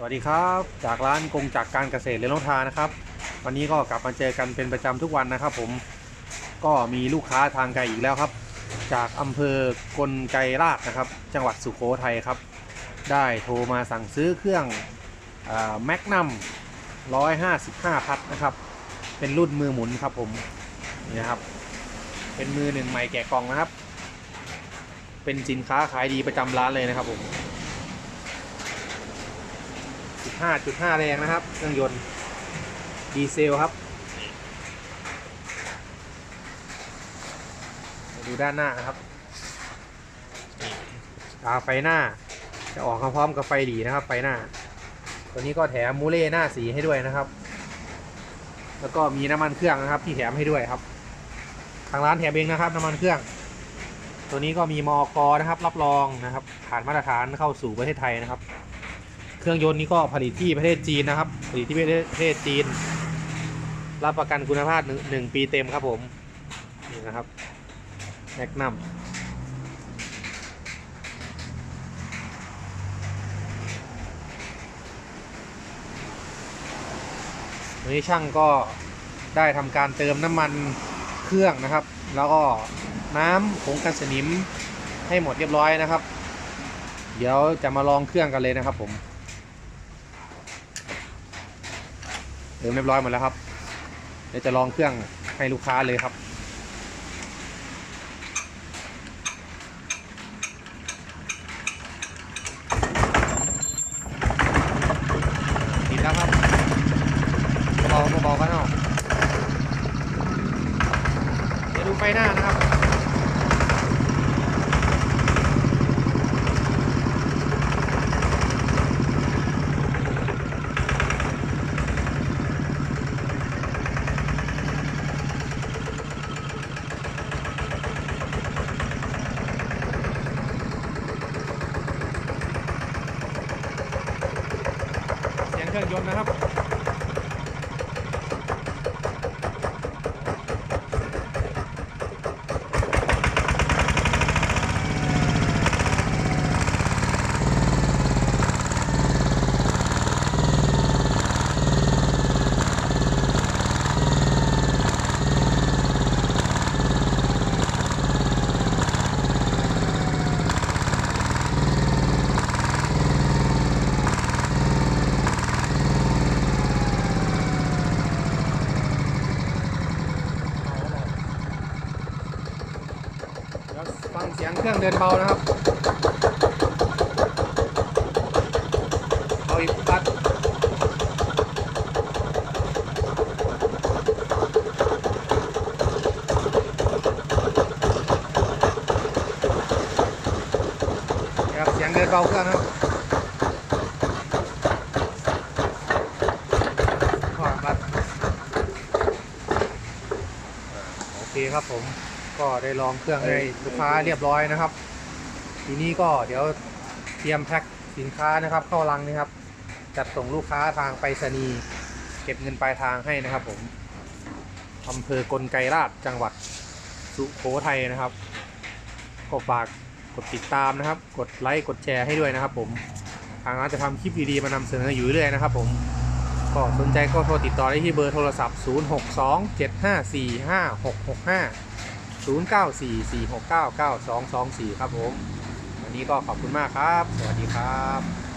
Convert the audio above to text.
สวัสดีครับ จากร้านกงจากการเกษตรเรือนลงทานะครับ วันนี้ก็กลับมาเจอกันเป็นประจำทุกวันนะครับ ผมก็มีลูกค้าทางไกลอีกแล้วครับ จากอำเภอกลไกรลาดนะครับ จังหวัดสุโขทัยครับ ได้โทรมาสั่งซื้อเครื่องแมกนัม155 พัทนะครับ เป็นรุ่นมือหมุนครับผมนี่ครับ เป็นมือหนึ่งใหม่แกะกล่องนะครับ เป็นสินค้าขายดีประจำร้านเลยนะครับผม 5.5 แรงนะครับ เครื่องยนต์ดีเซลครับ ดูด้านหน้านะครับตาไฟหน้า จะออกมาพร้อมกับไฟหลีนะครับ ไฟหน้า ตัวนี้ก็แถมมูเล่หน้าสีให้ด้วยนะครับ แล้วก็มีน้ำมันเครื่องนะครับ ที่แถมให้ด้วยครับ ทางร้านแถมเองนะครับ น้ำมันเครื่อง ตัวนี้ก็มีมอกนะครับ รับรองนะครับ ผ่านมาตรฐานเข้าสู่ประเทศไทยนะครับ รื่องยนต์นี้ก็ผลิตที่ประเทศจีนนะครับผลิตที่ประเทศจีน รับประกันคุณภาพหนึ่งปีเต็มครับผมนี่นะครับแมกนัมวันนี้ช่างก็ได้ทำการเติมน้ำมันเครื่องนะครับ แล้วก็น้ำผงกันสนิมให้หมดเรียบร้อยนะครับ เดี๋ยวจะมาลองเครื่องกันเลยนะครับผม เติมเรียบร้อยหมดแล้วครับ เดี๋ยวจะลองเครื่องให้ลูกค้าเลยครับ ติดแล้วครับเบาๆเบาๆกันเอาเดี๋ยวดูไฟหน้านะครับ เครื่องยนต์นะครับ แล้วฟังเสียงเครื่องเดินเบานะครับเบาอีกปัดครับเสียงเดินเบาเครื่องนะครับขอปัดโอเคครับผม ก็ได้ลองเครื่องให้ลูกค้าเรียบร้อยนะครับ ทีนี้ก็เดี๋ยวเตรียมแพ็คสินค้านะครับ เข้ารังนะครับจัดส่งลูกค้าทางไปรษณีย์เก็บเงินปลายทางให้นะครับ ผมอำเภอกลไกรลาดจังหวัดสุโขทัยนะครับก็ฝากกดติดตามนะครับ กดไลค์กดแชร์ให้ด้วยนะครับ ผมทางร้านจะทำคลิปดีๆมานำเสนออยู่เรื่อยๆนะครับ ผมก็สนใจก็โทรติดต่อได้ที่เบอร์โทรศัพท์ 0627545665 0944699224 ครับผม วันนี้ก็ขอบคุณมากครับ สวัสดีครับ